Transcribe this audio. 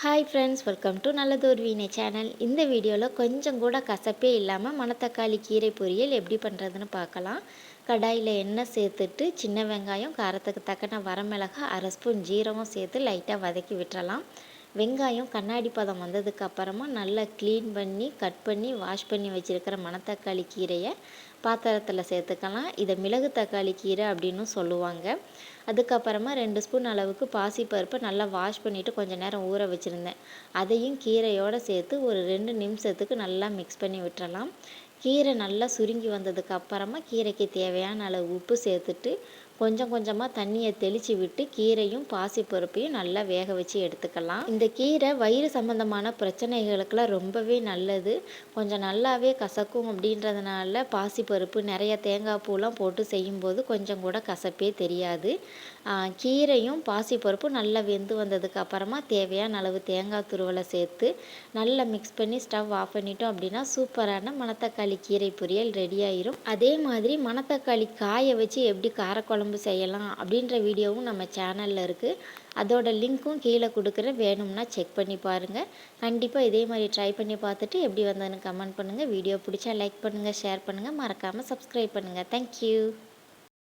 Hi friends welcome to நல்லதோர் வீணை channel இந்த வீடியோவில் கொஞ்சம் கூட கசப்பே இல்லாமல் மணத்தக்காளி கீரை பொரியல் எப்படி பண்ணுறதுன்னு பார்க்கலாம். கடாயில் எண்ணெய் சேர்த்துட்டு சின்ன வெங்காயம் காரத்துக்கு தக்கன வரமிளகாய் அரை ஸ்பூன் ஜீரகம் சேர்த்து லைட்டாக வதக்கி விட்டுறலாம். வெங்காயம் கண்ணாடி பதம் வந்ததுக்கு அப்புறமா நல்லா க்ளீன் பண்ணி கட் பண்ணி வாஷ் பண்ணி வச்சுருக்கிற மணத்தக்காளி கீரையை பாத்திரத்தில் சேர்த்துக்கலாம். இதை மிளகு தக்காளி கீரை அப்படின்னு சொல்லுவாங்க. அதுக்கப்புறமா ரெண்டு ஸ்பூன் அளவுக்கு பாசிப்பருப்பை நல்லா வாஷ் பண்ணிவிட்டு கொஞ்சம் நேரம் ஊற வச்சுருந்தேன். அதையும் கீரையோடு சேர்த்து ஒரு ரெண்டு நிமிஷத்துக்கு நல்லா மிக்ஸ் பண்ணி விட்டுறலாம். கீரை நல்லா சுருங்கி வந்ததுக்கு அப்புறமா கீரைக்கு தேவையான அளவு உப்பு சேர்த்துட்டு கொஞ்சம் கொஞ்சமாக தண்ணியை தெளித்து விட்டு கீரையும் பாசிப்பருப்பையும் நல்லா வேக வச்சு எடுத்துக்கலாம். இந்த கீரை வயிறு சம்மந்தமான பிரச்சனைகளுக்கெல்லாம் ரொம்பவே நல்லது. கொஞ்சம் நல்லாவே கசக்கும் அப்படின்றதுனால பாசிப்பருப்பு நிறைய தேங்காய் பூலாம் போட்டு செய்யும்போது கொஞ்சம் கூட கசப்பே தெரியாது. கீரையும் பாசிப்பருப்பும் நல்லா வெந்து வந்ததுக்கு அப்புறமா தேவையான அளவு தேங்காய் துருவலை சேர்த்து நல்லா மிக்ஸ் பண்ணி ஸ்டவ் ஆஃப் பண்ணிட்டோம் அப்படின்னா சூப்பரான மணத்தக்காளி கீரை பொரியல் ரெடி ஆயிரும். அதே மாதிரி மணத்தக்காளி காய வச்சு எப்படி காரக்குழம்பு குழம்பு செய்யலாம் அப்படின்ற வீடியோவும் நம்ம சேனலில் இருக்குது அதோட லிங்க்கும் கீழே கொடுக்குறேன் வேணும்னா செக் பண்ணி பாருங்கள் கண்டிப்பாக இதே மாதிரி ட்ரை பண்ணி பார்த்துட்டு எப்படி வந்ததுன்னு கமெண்ட் பண்ணுங்கள் வீடியோ பிடிச்சா லைக் பண்ணுங்கள் ஷேர் பண்ணுங்கள் மறக்காமல் சப்ஸ்கிரைப் பண்ணுங்கள் தேங்க்யூ